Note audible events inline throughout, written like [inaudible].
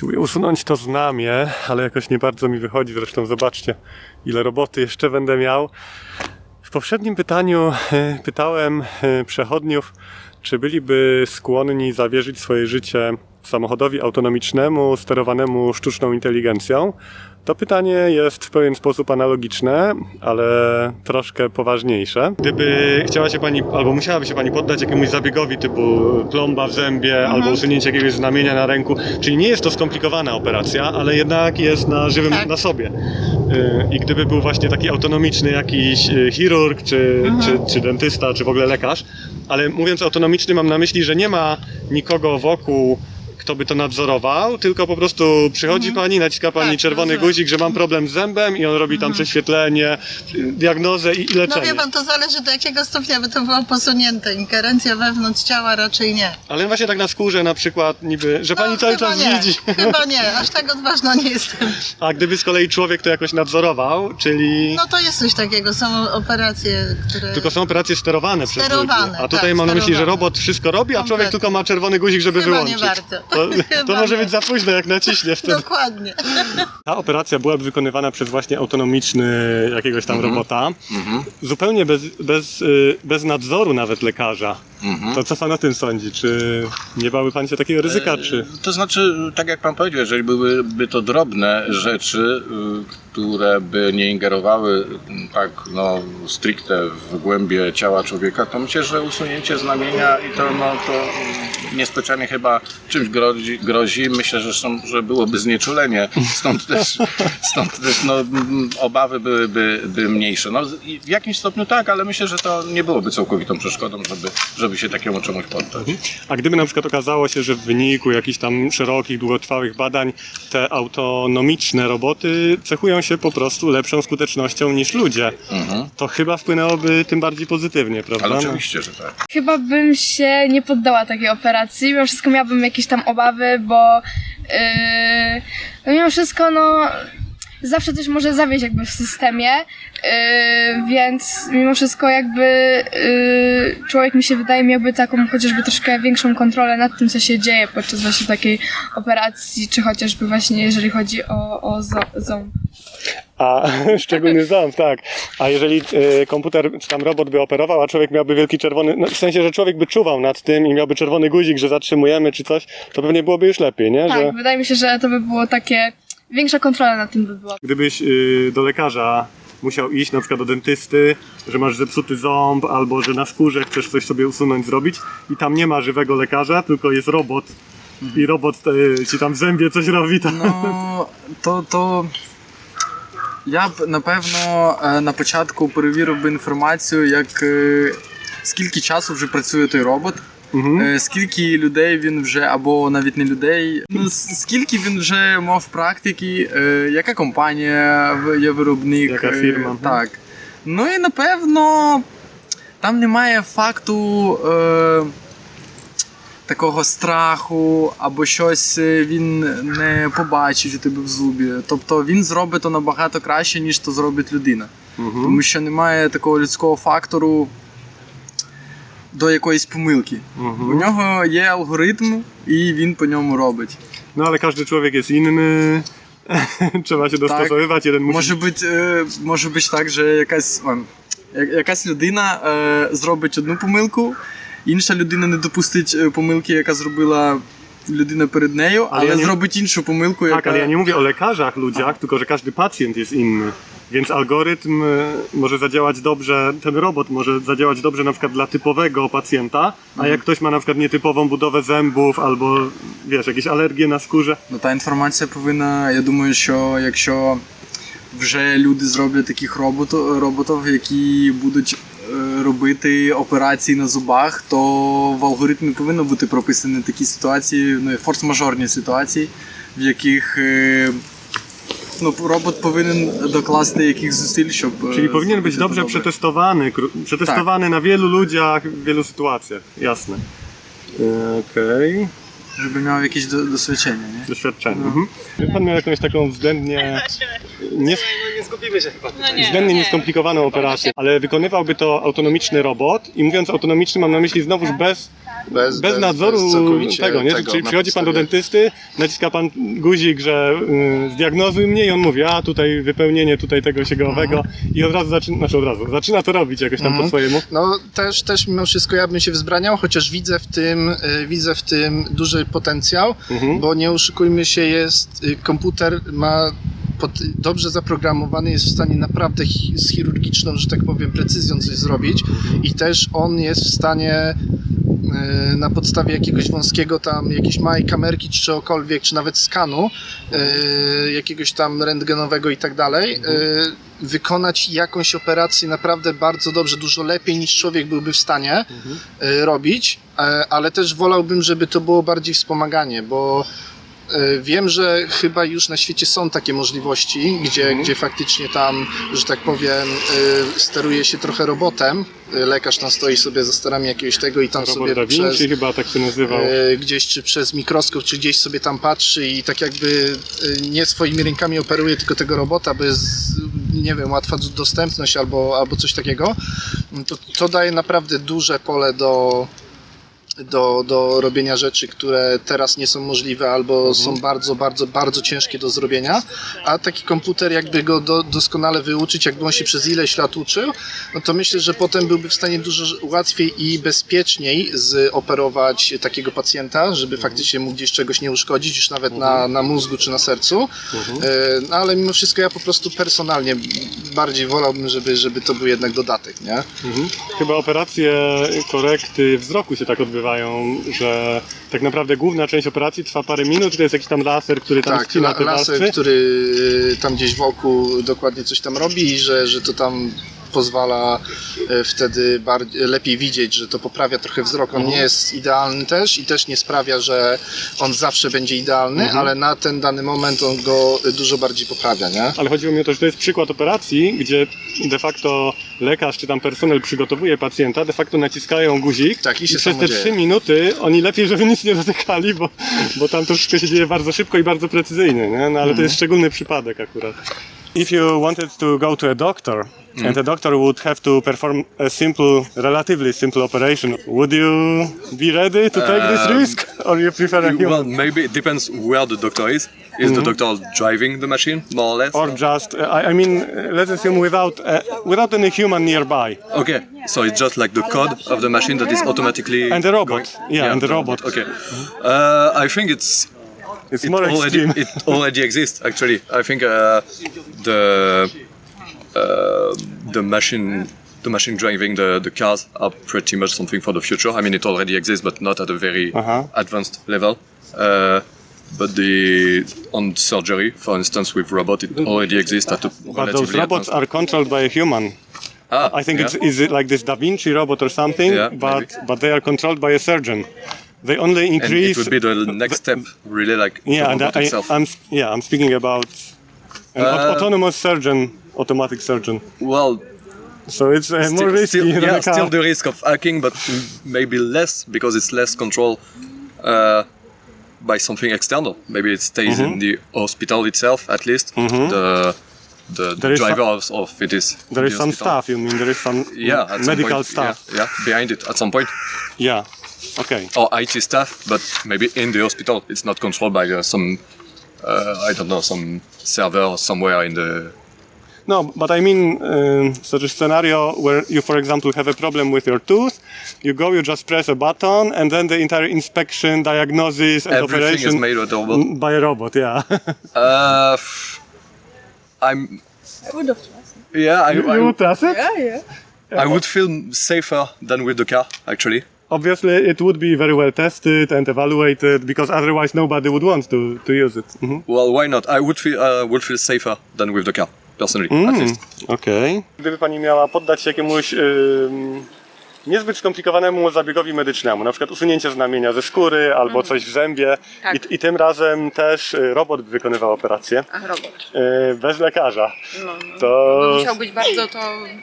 Usiłuję usunąć to znamie, ale jakoś nie bardzo mi wychodzi. Zresztą zobaczcie, ile roboty jeszcze będę miał. W poprzednim pytaniu e, pytałem e, przechodniów, czy byliby skłonni zawierzyć swoje życie samochodowi autonomicznemu, sterowanemu sztuczną inteligencją. To pytanie jest w pewien sposób analogiczne, ale troszkę poważniejsze. Gdyby chciała się Pani, albo musiałaby się Pani poddać jakiemuś zabiegowi typu plomba w zębie, albo usunięcie jakiegoś znamienia na ręku, czyli nie jest to skomplikowana operacja, ale jednak jest na żywym, Tak. na sobie. Y, I gdyby był właśnie taki autonomiczny jakiś y, chirurg, czy, czy, czy dentysta, czy w ogóle lekarz, ale mówiąc autonomiczny mam na myśli, że nie ma nikogo wokół, kto by to nadzorował, tylko po prostu przychodzi pani, naciska pani Tak, czerwony rozumiem. guzik, że mam problem z zębem i on robi tam prześwietlenie, y, diagnozę i, i No leczenie. wie pan, to zależy do jakiego stopnia by to było posunięte. Ingerencja wewnątrz ciała raczej nie. Ale właśnie tak na skórze na przykład niby, że pani no, cały chyba czas nie. widzi. Chyba nie, [laughs] aż tak odważna nie jestem. A gdyby z kolei człowiek to jakoś nadzorował, czyli... No to jest coś takiego, są operacje, które... Tylko są operacje sterowane przez Sterowane, ludzi. A tutaj tak, mam na myśli, że sterowane. robot wszystko robi, a człowiek Kompletnie. tylko ma czerwony guzik, żeby Chyba wyłączyć. nie warto. To, [laughs] to może być za późno, jak naciśnie wtedy. Dokładnie. Ta operacja byłaby wykonywana przez właśnie autonomiczny jakiegoś tam Mhm. robota, Mhm, zupełnie bez, bez, y, bez nadzoru nawet lekarza. mhm. To co pan o tym sądzi? Czy nie bałby pan się takiego ryzyka, czy... To znaczy, tak jak pan powiedział, jeżeli byłyby to drobne rzeczy, y, które by nie ingerowały y, tak no, stricte w głębie ciała człowieka, to myślę, że usunięcie znamienia i to, no, to niespecjalnie chyba czymś grozi. grozi. Myślę, że, zresztą, że byłoby znieczulenie, [laughs] stąd też, stąd też no, mm, obawy byłyby by mniejsze. No, w jakimś stopniu tak, ale myślę, że to nie byłoby całkowitą przeszkodą, żeby, żeby się takiemu czemuś poddać. A gdyby na przykład okazało się, że w wyniku jakichś tam szerokich, długotrwałych badań te autonomiczne roboty cechują się po prostu lepszą skutecznością niż ludzie, Mhm. to chyba wpłynęłoby tym bardziej pozytywnie, prawda? Ale No. oczywiście, że tak. Chyba bym się nie poddała takiej operacji. Mimo wszystko miałabym jakieś tam obawy, bo yy, no mimo wszystko no zawsze coś może zawieść jakby w systemie, yy, więc mimo wszystko jakby yy, człowiek mi się wydaje miałby taką chociażby troszkę większą kontrolę nad tym, co się dzieje podczas właśnie takiej operacji, czy chociażby właśnie jeżeli chodzi o, o ząb. A [laughs] szczególny ząb, tak. A jeżeli y, komputer czy tam robot by operował, a człowiek miałby wielki czerwony, no, w sensie, że człowiek by czuwał nad tym i miałby czerwony guzik, że zatrzymujemy czy coś, to pewnie byłoby już lepiej, nie? Tak, Że wydaje mi się, że to by było takie, większa kontrola nad tym by była. gdybyś y, do lekarza musiał iść, na przykład do dentysty, że masz zepsuty ząb, albo że na skórze chcesz coś sobie usunąć, zrobić i tam nie ma żywego lekarza, tylko jest robot i robot y, ci tam w zębie coś robi, to... Ну, то, то я б напевно е, на початку перевірив би інформацію, як е, скільки часу вже працює той робот, Е, скільки людей він вже, або навіть не людей, ну скільки він вже мав практики, е, яка компанія є виробник. Яка е, фірма. Так. Ну і напевно там немає факту. Е, такого страху або щось він не побачить у тебе в зубі. Тобто він зробить то набагато краще, ніж то зробить людина. Mhm. Тому що немає такого людського фактору до якоїсь помилки. Mhm. У нього є алгоритм, і він по ньому робить. No ale każdy człowiek jest inny, trzeba się dostosowywać, jeden musi... Може бути, е, може бути так, що якась, о, я- якась людина е, зробить одну помилку, інша людина не допустить е, помилки, яка зробила людина перед нею, Але але, я не- зробить іншу помилку, яка. ale ja nie mówię o lekarzach, ludziach, tylko że każdy pacjent jest inny. Więc algorytm e, może zadziałać dobrze, ten robot może zadziałać dobrze na przykład dla typowego pacjenta, a jak ktoś ma na przykład nietypową budowę zębów albo wiesz, jakieś alergie na skórze, Ну, та інформація повинна, я думаю, що якщо вже люди зроблять таких робот, роботів, які будуть е, робити операції на зубах, то в алгоритмі повинно бути прописані такі ситуації, ну, форс-мажорні ситуації, в яких е, ну, робот повинен докласти яких зусиль, щоб. е, czyli powinien być зробити dobrze це добре. przetestowany, kró- przetestowany na wielu ludziach, w wielu sytuacjach, jasne. E, Okej, Щоб мав якісь до- досвідчення, ні? doświadczenie. Mhm. Gdyby Pan miał jakąś taką względnie [laughs] nie, względnie nieskomplikowaną operację, ale wykonywałby to autonomiczny robot i mówiąc autonomiczny mam na myśli znowuż bez bez, Bez nadzoru całkowicie tego, nie? tego Czyli przychodzi pan do dentysty, naciska pan guzik, że y, zdiagnozuj mnie i on mówi, a tutaj wypełnienie tutaj tego siego owego Mhm. i od razu zaczyna, znaczy od razu, zaczyna to robić jakoś tam po swojemu. No też, też mimo wszystko ja bym się wzbraniał, chociaż widzę w tym, y, widzę w tym duży potencjał, Mhm. bo nie oszukujmy się, jest y, komputer ma pod, dobrze zaprogramowany, jest w stanie naprawdę chi, z chirurgiczną, że tak powiem, precyzją coś zrobić i też on jest w stanie y, na podstawie jakiegoś wąskiego tam, jakiejś małej kamerki czy czegokolwiek, czy nawet skanu y, jakiegoś tam rentgenowego i tak dalej, y, wykonać jakąś operację naprawdę bardzo dobrze, dużo lepiej niż człowiek byłby w stanie y, robić, e, ale też wolałbym, żeby to było bardziej wspomaganie, bo e, Wiem, że chyba już na świecie są takie możliwości, gdzie, gdzie faktycznie tam, że tak powiem, y, steruje się trochę robotem. Y, Lekarz tam stoi sobie za sterami jakiegoś tego i tam Robert sobie Da Vinci przez, chyba tak się nazywał. e, gdzieś czy przez mikroskop, czy gdzieś sobie tam patrzy i tak jakby e, nie swoimi rękami operuje tylko tego robota, bo jest, nie wiem, łatwa dostępność albo, albo coś takiego, to, to daje naprawdę duże pole do, do, do robienia rzeczy, które teraz nie są możliwe albo są bardzo, bardzo, bardzo ciężkie do zrobienia, a taki komputer jakby go do, doskonale wyuczyć, jakby on się przez ileś lat uczył, no to myślę, że potem byłby w stanie dużo łatwiej i bezpieczniej zoperować takiego pacjenta, żeby faktycznie mógł gdzieś czegoś nie uszkodzić, już nawet na, na mózgu czy na sercu. E, No ale mimo wszystko ja po prostu personalnie bardziej wolałbym, żeby, żeby to był jednak dodatek, nie? Mhm. Chyba operacje korekty wzroku się tak odbywają, że tak naprawdę główna część operacji trwa parę minut, to jest jakiś tam laser, który tam Tak, ścina te laser, warstwy. który y, tam gdzieś wokół dokładnie coś tam robi i że, że to tam pozwala e, wtedy bardziej, lepiej widzieć, że to poprawia trochę wzrok. On nie jest idealny też i też nie sprawia, że on zawsze będzie idealny, ale na ten dany moment on go dużo bardziej poprawia, nie? Ale chodziło mi o to, że to jest przykład operacji, gdzie de facto lekarz czy tam personel przygotowuje pacjenta, de facto naciskają guzik Tak, i i przez te dzieje. 3 minuty oni lepiej, żeby nic nie dotykali, bo, bo tam to wszystko się dzieje bardzo szybko i bardzo precyzyjnie, nie? No ale Mhm. to jest szczególny przypadek akurat. If you wanted to go to a doctor Mhm. and the doctor would have to perform a simple, relatively simple operation, would you be ready to take this Um, risk or you prefer a human? Well, maybe it depends where the doctor is. Is the doctor driving the machine, more or less? Or just, uh, I, I mean, uh, let's assume without, uh, without any human nearby. okay, so it's just like the code of the machine that is automatically. And the robot. going- Yeah, and the robot. Okay. Uh, I think it's It's it more already extreme. it already exists actually. I think uh, the uh, the machine the machine driving the, the cars are pretty much something for the future. I mean, it already exists, but not at a very Uh-huh. advanced level. Uh, but the on surgery, for instance, with robot, it already exists at a But those robots are controlled by a human. Ah, I think yeah. it's is it like this Da Vinci robot or something, Yeah, but maybe. but they are controlled by a surgeon. They only increase. and it would be the next step, really, like yeah, the and I, itself. I'm yeah, I'm speaking about an Uh, autonomous surgeon, automatic surgeon. well, So it's uh, more risky still, yeah, still the risk of hacking, but maybe less because it's less control uh, by something external. Maybe it stays Mm-hmm. in the hospital itself, at least. The the, There is driver of, it is. there is the some hospital. staff. You mean there is some Yeah, medical point, staff? Yeah, yeah, behind it at some point, Yeah. Okay. or IT staff, but maybe in the hospital. It's not controlled by uh, some. Uh, I don't know, some server somewhere in the No, but I mean um, such a scenario where you, for example, have a problem with your tooth, you go, you just press a button, and then the entire inspection, diagnosis, and everything operation is made with a robot. By a robot. Yeah. [laughs] Uh, f- I'm. I would have trust. Yeah, I, I, you trust it? Yeah, yeah. I would feel safer than with the car, actually. Obviously, it would be very well tested and evaluated because otherwise nobody would want to, to use it. Mhm. Well, why not? I would feel uh, would feel safer than with the car, personally, at least. Okej. Gdyby pani miała poddać się jakiemuś ym, niezbyt skomplikowanemu zabiegowi medycznemu, na przykład usunięcie znamienia ze skóry albo coś w zębie Tak. i, i tym razem też y, robot by wykonywał operację Ach, robot. y, bez lekarza, No, to no, musiał być bardzo to ym,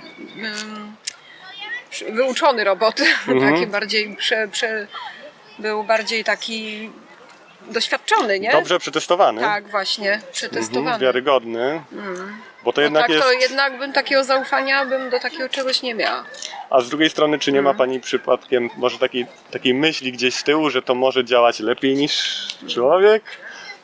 wyuczony robot. [laughs] taki bardziej prze, prze, był bardziej taki doświadczony, nie? dobrze przetestowany, Tak, właśnie, mhm, przetestowany. wiarygodny. Bo to No jednak tak, jest... to jednak bym takiego zaufania bym do takiego czegoś nie miała. A z drugiej strony, czy nie Mhm. ma pani przypadkiem może takiej, takiej myśli gdzieś z tyłu, że to może działać lepiej niż człowiek?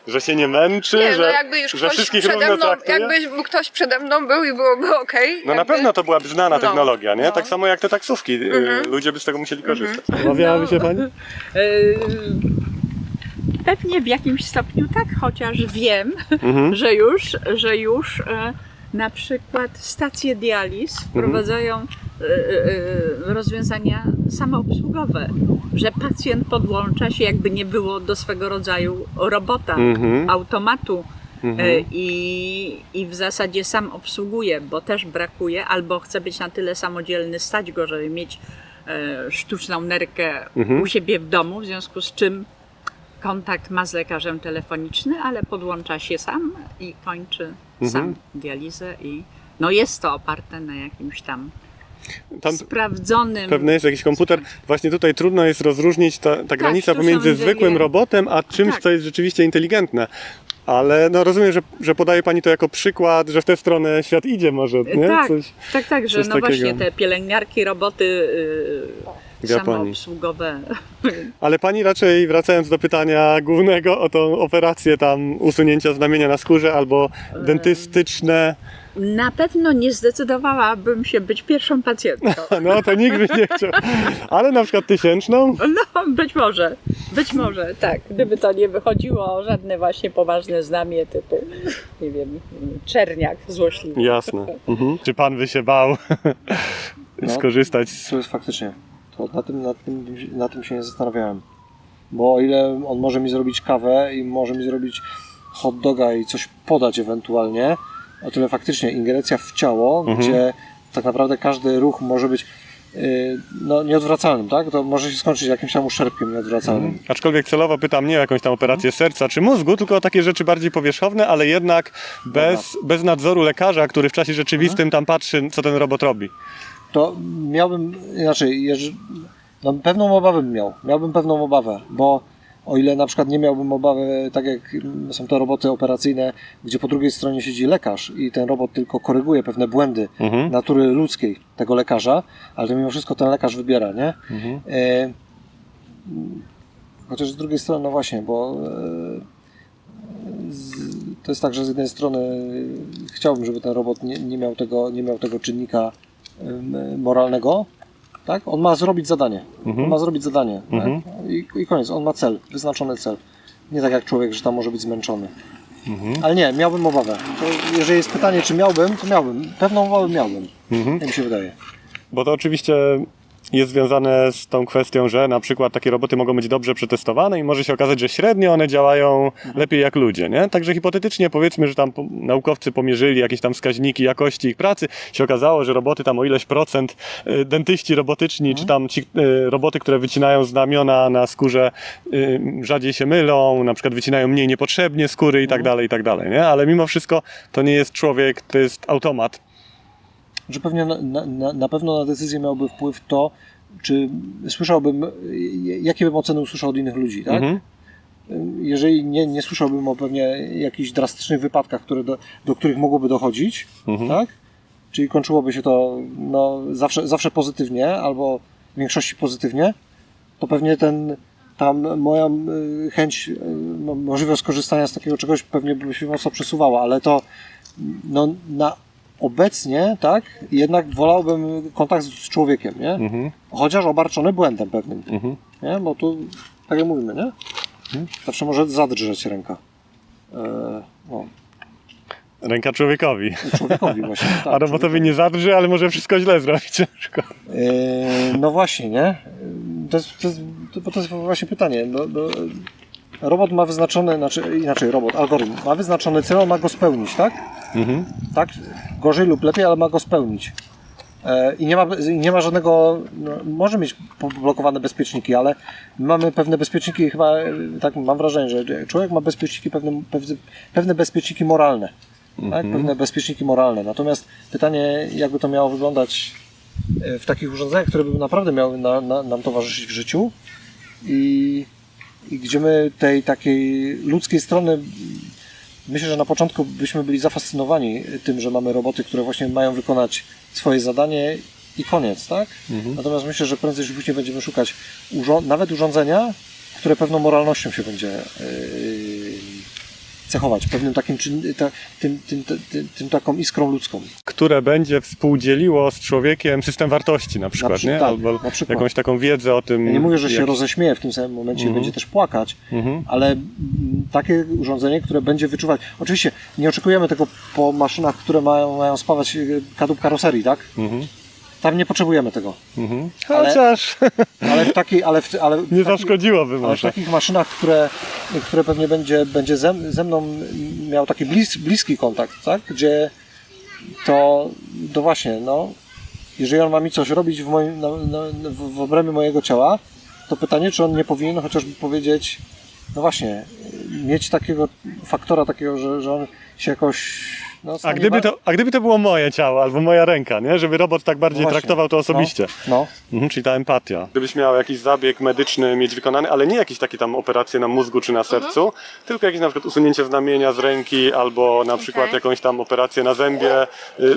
Że się nie męczy, Nie, że, no jakby już że ktoś wszystkich przede równo mną, traktuje? jakby ktoś przede mną był i byłoby okej. No na jakby- pewno to byłaby znana No. technologia, nie? No. Tak samo jak te taksówki. y, Mhm. Ludzie by z tego musieli korzystać. No. Obawiałaby się pani? Yy, [laughs] Pewnie w jakimś stopniu tak, chociaż wiem, Mhm. [laughs] że już, że już e, na przykład stacje dializ wprowadzają e, e, rozwiązania samoobsługowe, że pacjent podłącza się jakby nie było do swego rodzaju robota, Mhm. automatu Mhm. i, i w zasadzie sam obsługuje, bo też brakuje, albo chce być na tyle samodzielny, stać go, żeby mieć sztuczną nerkę Mhm. u siebie w domu, w związku z czym kontakt ma z lekarzem telefoniczny, ale podłącza się sam i kończy Mhm. sam dializę i no jest to oparte na jakimś tam Tam sprawdzonym pewny jest jakiś komputer. Właśnie tutaj trudno jest rozróżnić ta, ta granica sztuczną pomiędzy zwykłym robotem, a czymś, Tak. co jest rzeczywiście inteligentne. Ale no rozumiem, że, że podaje Pani to jako przykład, że w tę stronę świat idzie może, nie? Tak, Coś tak, tak, że no właśnie takiego. te pielęgniarki, roboty W Japonii. samoobsługowe. Ale pani raczej, wracając do pytania głównego o tą operację tam usunięcia znamienia na skórze albo dentystyczne, Na pewno nie zdecydowałabym się być pierwszą pacjentką. [laughs] no to nikt by nie chciał. Ale na przykład tysięczną? No, być może, być może, tak. Gdyby to nie wychodziło żadne właśnie poważne znamie typu, nie wiem, czerniak złośliwy. Jasne. Mhm. Czy pan by się bał No. skorzystać z... To jest faktycznie. To na tym, na, tym, na tym się nie zastanawiałem. Bo o ile on może mi zrobić kawę i może mi zrobić hot doga i coś podać ewentualnie, o tyle faktycznie ingerencja w ciało, Mhm. gdzie tak naprawdę każdy ruch może być yy, no, nieodwracalnym, tak? To może się skończyć jakimś tam uszczerbkiem nieodwracalnym. Aczkolwiek celowo pytam nie o jakąś tam operację serca czy mózgu, tylko o takie rzeczy bardziej powierzchowne, ale jednak bez, bez nadzoru lekarza, który w czasie rzeczywistym tam patrzy, co ten robot robi. To miałbym inaczej, jeżeli, no pewną obawę bym miał. Miałbym pewną obawę, bo o ile na przykład nie miałbym obawy, tak jak są te roboty operacyjne, gdzie po drugiej stronie siedzi lekarz i ten robot tylko koryguje pewne błędy Mhm. natury ludzkiej tego lekarza, ale to mimo wszystko ten lekarz wybiera, nie? Mhm. E, chociaż z drugiej strony, no właśnie, bo e, z, to jest tak, że z jednej strony chciałbym, żeby ten robot nie, nie, miał, tego, nie miał tego czynnika moralnego, tak? On ma zrobić zadanie. Mhm. On ma zrobić zadanie. Mhm. Tak? I, I koniec. On ma cel, wyznaczony cel. Nie tak jak człowiek, że tam może być zmęczony. Mhm. Ale nie, miałbym obawę. To jeżeli jest pytanie, czy miałbym, to miałbym. Pewną obawę miałbym. Mhm. Tak mi się wydaje. Bo to oczywiście jest związane z tą kwestią, że na przykład takie roboty mogą być dobrze przetestowane i może się okazać, że średnio one działają lepiej jak ludzie, nie? Także hipotetycznie powiedzmy, że tam naukowcy pomierzyli jakieś tam wskaźniki jakości ich pracy, się okazało, że roboty tam o ileś procent, y, dentyści robotyczni, czy tam ci y, roboty, które wycinają znamiona na skórze y, rzadziej się mylą, na przykład wycinają mniej niepotrzebnie skóry i tak dalej, i tak dalej, nie? Ale mimo wszystko to nie jest człowiek, to jest automat. Że pewnie na, na- na, pewno na decyzję miałby wpływ to, czy słyszałbym, jakie bym oceny usłyszał od innych ludzi, tak? Mhm. Jeżeli nie, nie słyszałbym o pewnie jakichś drastycznych wypadkach, które do, do których mogłoby dochodzić, Mhm. tak? Czyli kończyłoby się to no, zawsze, zawsze pozytywnie, albo w większości pozytywnie, to pewnie ten tam moja chęć, mo- możliwość skorzystania z takiego czegoś pewnie by się mocno przesuwała, ale to no, na obecnie, tak, jednak wolałbym kontakt z człowiekiem, nie? Mhm. Chociaż obarczony błędem pewnym, Mhm. nie? Bo tu, tak jak mówimy, nie? Zawsze może zadrżeć ręka. E, no, Ręka człowiekowi. człowiekowi właśnie. [laughs] Tak, A robotowi nie zadrży, ale może wszystko źle zrobić. E, no właśnie, nie? To jest, to jest, to jest właśnie pytanie. No, no, robot ma wyznaczony, znaczy inaczej, robot, algorytm ma wyznaczony cel, on ma go spełnić, tak? Mhm. Tak? Gorzej lub lepiej, ale ma go spełnić. E, I nie ma, i nie ma żadnego, no, może mieć poblokowane bezpieczniki, ale my mamy pewne bezpieczniki, chyba e, tak mam wrażenie, że człowiek ma bezpieczniki, pewne, pewne, pewne bezpieczniki moralne. Tak? Pewne bezpieczniki moralne. Natomiast pytanie, jakby to miało wyglądać e, w takich urządzeniach, które by naprawdę miały na, na, nam towarzyszyć w życiu i, i gdzie my tej takiej ludzkiej strony myślę, że na początku byśmy byli zafascynowani tym, że mamy roboty, które właśnie mają wykonać swoje zadanie i koniec, tak? Natomiast myślę, że prędzej czy później będziemy szukać urząd- nawet urządzenia, które pewną moralnością się będzie yy, cechować, pewnym takim czyn, ta, tym, tym, tym, tym, taką iskrą ludzką. które będzie współdzieliło z człowiekiem system wartości na przykład, przy- nie? tak, Albo na przykład. jakąś taką wiedzę o tym. Ja nie mówię, że się jak- roześmieje w tym samym momencie i Mhm. będzie też płakać, Mhm. ale takie urządzenie, które będzie wyczuwać. Oczywiście nie oczekujemy tego po maszynach, które mają, mają spawać y, kadłub karoserii, tak? Mhm. Tam nie potrzebujemy tego. Mhm. Ale- Chociaż [laughs] Ale w takiej, ale w, ale w nie takiej- zaszkodziłoby Ale w może. takich maszynach, które, które pewnie będzie, będzie ze, ze mną miał taki blis, bliski kontakt, tak? Gdzie to, to właśnie, no, jeżeli on ma mi coś robić w, moim, na, na, w, w obrębie mojego ciała, to pytanie, czy on nie powinien chociażby powiedzieć, no właśnie, mieć takiego faktora takiego, że, że on się jakoś... No, A gdyby, to, a gdyby to było moje ciało albo moja ręka, nie? Żeby robot tak bardziej No właśnie. traktował to osobiście. No, Mhm, czyli ta empatia. Gdybyś miał jakiś zabieg medyczny mieć wykonany, ale nie jakieś takie tam operacje na mózgu czy na sercu, tylko jakieś na przykład usunięcie znamienia z ręki albo na przykład jakąś tam operację na zębie, y,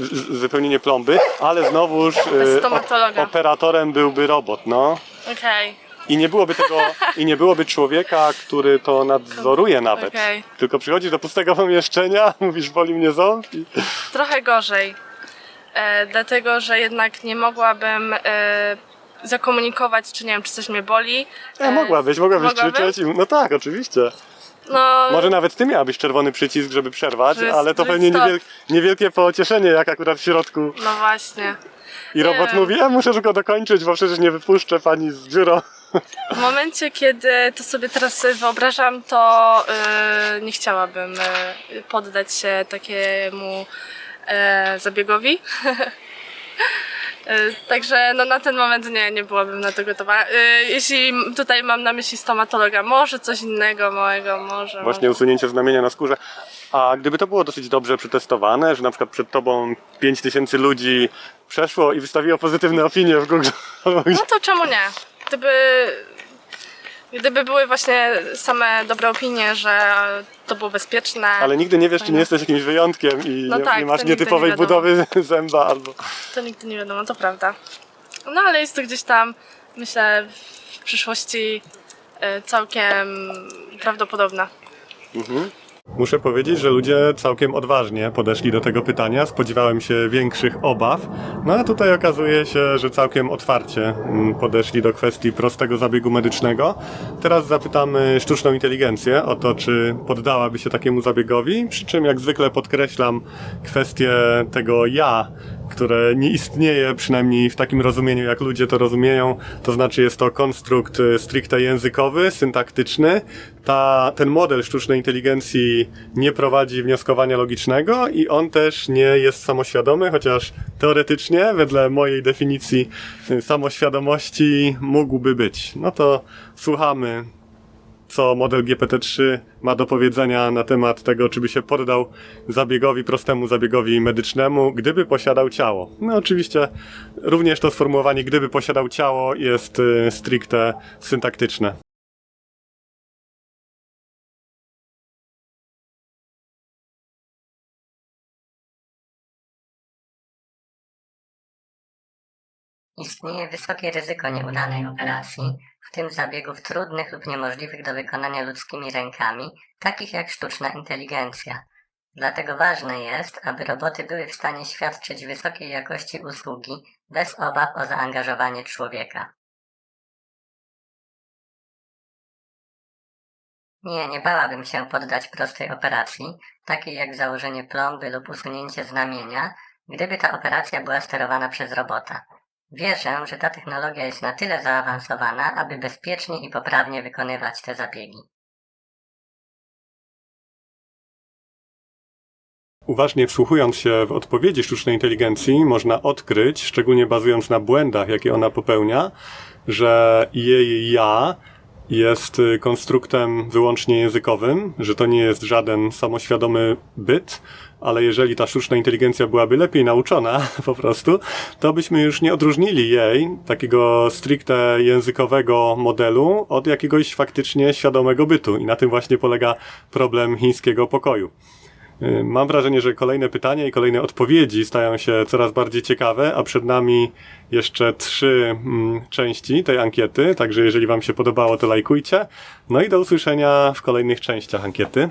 z- wypełnienie plomby, ale znowóż Bez y, stomatologa. operatorem byłby robot, no. Okej, I nie byłoby tego, i nie byłoby człowieka, który to nadzoruje nawet. Okej. Tylko przychodzisz do pustego pomieszczenia, [laughs] mówisz, boli mnie ząb i trochę gorzej. E, dlatego, że jednak nie mogłabym e, zakomunikować, czy nie wiem, czy coś mnie boli. E, mogłabyś, mogłabyś mogłabym? krzyczeć. i- No tak, oczywiście. No, Może nawet ty miałabyś czerwony przycisk, żeby przerwać, ale to pewnie stop. niewiel, niewielkie pocieszenie, jak akurat w środku. no właśnie. I robot wiem. mówi, ja muszę tylko dokończyć, bo przecież nie wypuszczę pani z biuro. W momencie, kiedy to sobie teraz wyobrażam, to e, nie chciałabym e, poddać się takiemu e, zabiegowi. E, [laughs] Także no, na ten moment nie, nie byłabym na to gotowa. E, Jeśli tutaj mam na myśli stomatologa, może coś innego małego, może. Właśnie usunięcie znamienia na skórze. A gdyby to było dosyć dobrze przetestowane, że na przykład przed tobą 5000 ludzi przeszło i wystawiło pozytywne opinie w Google, No to czemu nie? Gdyby, gdyby były właśnie same dobre opinie, że to było bezpieczne. ale nigdy nie wiesz, czy nie jesteś jakimś wyjątkiem i No nie, tak, nie masz nietypowej nie budowy [laughs] zęba albo... To nigdy nie wiadomo, to prawda. No ale jest to gdzieś tam, myślę, w przyszłości e, całkiem prawdopodobne. Muszę powiedzieć, że ludzie całkiem odważnie podeszli do tego pytania. Spodziewałem się większych obaw, no a tutaj okazuje się, że całkiem otwarcie mm, podeszli do kwestii prostego zabiegu medycznego. Teraz zapytamy sztuczną inteligencję o to, czy poddałaby się takiemu zabiegowi, przy czym jak zwykle podkreślam kwestię tego ja, które nie istnieje, przynajmniej w takim rozumieniu, jak ludzie to rozumieją, to znaczy jest to konstrukt y, stricte językowy, syntaktyczny. Ta, ten model sztucznej inteligencji nie prowadzi wnioskowania logicznego i on też nie jest samoświadomy, chociaż teoretycznie, wedle mojej definicji y, samoświadomości mógłby być. No to słuchamy co model GPT-3 ma do powiedzenia na temat tego, czy by się poddał zabiegowi, prostemu zabiegowi medycznemu, gdyby posiadał ciało. No oczywiście również to sformułowanie, gdyby posiadał ciało, jest y, stricte syntaktyczne. Istnieje wysokie ryzyko nieudanej operacji, w tym zabiegów trudnych lub niemożliwych do wykonania ludzkimi rękami, takich jak sztuczna inteligencja. Dlatego ważne jest, aby roboty były w stanie świadczyć wysokiej jakości usługi bez obaw o zaangażowanie człowieka. Nie, nie bałabym się poddać prostej operacji, takiej jak założenie plomby lub usunięcie znamienia, gdyby ta operacja była sterowana przez robota. Wierzę, że ta technologia jest na tyle zaawansowana, aby bezpiecznie i poprawnie wykonywać te zabiegi. Uważnie wsłuchując się w odpowiedzi sztucznej inteligencji, można odkryć, szczególnie bazując na błędach, jakie ona popełnia, że jej ja jest y, konstruktem wyłącznie językowym, że to nie jest żaden samoświadomy byt, ale jeżeli ta sztuczna inteligencja byłaby lepiej nauczona [laughs] po prostu, to byśmy już nie odróżnili jej, takiego stricte językowego modelu, od jakiegoś faktycznie świadomego bytu. I na tym właśnie polega problem chińskiego pokoju. Y, Mam wrażenie, że kolejne pytania i kolejne odpowiedzi stają się coraz bardziej ciekawe, a przed nami jeszcze trzy mm, części tej ankiety, także jeżeli Wam się podobało, to lajkujcie. No i do usłyszenia w kolejnych częściach ankiety.